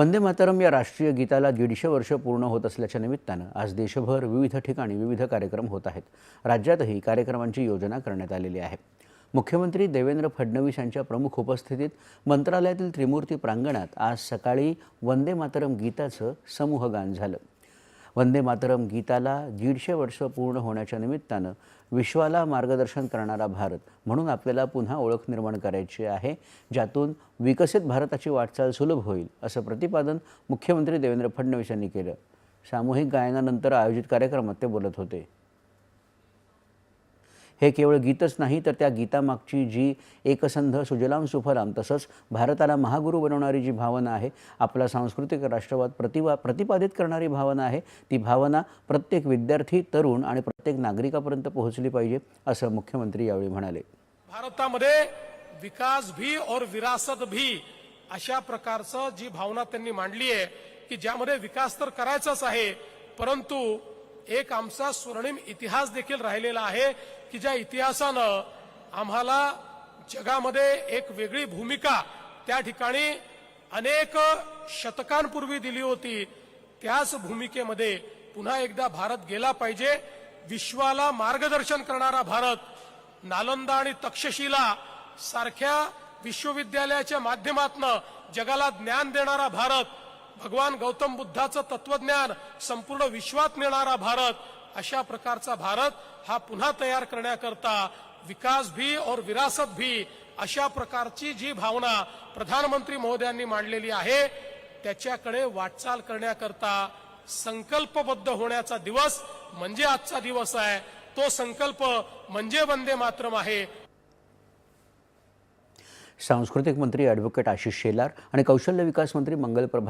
वंदे मातरम या राष्ट्रीय गीताला दीडशे वर्ष पूर्ण होत असल्याच्या निमित्तानं आज देशभर विविध ठिकाणी विविध कार्यक्रम होत आहेत. राज्यातही कार्यक्रमांची योजना करण्यात आलेली आहे. मुख्यमंत्री देवेंद्र फडणवीस यांच्या प्रमुख उपस्थितीत मंत्रालयातील त्रिमूर्ती प्रांगणात आज सकाळी वंदे मातरम गीताचं समूहगान झालं. वंदे मातरम गीताला दीडशे वर्ष पूर्ण होण्याच्या निमित्तानं विश्वाला मार्गदर्शन करणारा भारत म्हणून आपल्याला पुन्हा ओळख निर्माण करायची आहे ज्यातून विकसित भारताची वाटचाल सुलभ होईल असं प्रतिपादन मुख्यमंत्री देवेंद्र फडणवीस यांनी केलं. सामूहिक गायनानंतर आयोजित कार्यक्रमात ते बोलत होते. हे केवळ गीतच नाही तर त्या गीतामागची जी एकसंध सुजलाम सुफलाम तसंच भारताला महागुरू बनवणारी जी भावना आहे आपला सांस्कृतिक राष्ट्रवाद प्रतिभा प्रतिपादित करणारी भावना आहे ती भावना प्रत्येक विद्यार्थी तरुण आणि प्रत्येक नागरिकापर्यंत पोहोचली पाहिजे असं मुख्यमंत्री यावेळी म्हणाले. भारतामध्ये विकास भी और विरासत भी अशा प्रकारचं जी भावना त्यांनी मांडली आहे की ज्यामध्ये विकास तर करायचाच आहे परंतु एक आमचा स्वर्णिम इतिहास देखील राहिलेला आहे की ज्या इतिहासानं आम्हाला जगामध्ये एक वेगळी भूमिका त्या ठिकाणी अनेक शतकांपूर्वी दिली होती. त्याच भूमिकेमध्ये पुन्हा एकदा भारत गेला पाहिजे. विश्वाला मार्गदर्शन करणारा भारत नालंदा आणि तक्षशिला सारख्या विश्वविद्यालयाच्या माध्यमातून जगाला ज्ञान देणारा भारत भगवान गौतम बुद्धाचं तत्वज्ञान संपूर्ण विश्वात नेणारा भारत अशा प्रकारचा भारत हा पुन्हा तयार करण्याकरता विकास भी और विरासत भी अशा प्रकारची जी भावना प्रधानमंत्री महोदयांनी मांडलेली आहे त्याच्याकडे वाटचाल करण्याकरता संकल्पबद्ध होण्याचा दिवस म्हणजे आजचा दिवस आहे. तो संकल्प म्हणजे वंदे मातरम आहे. सांस्कृतिक मंत्री ॲडव्होकेट आशिष शेलार आणि कौशल्य विकास मंत्री मंगल प्रभात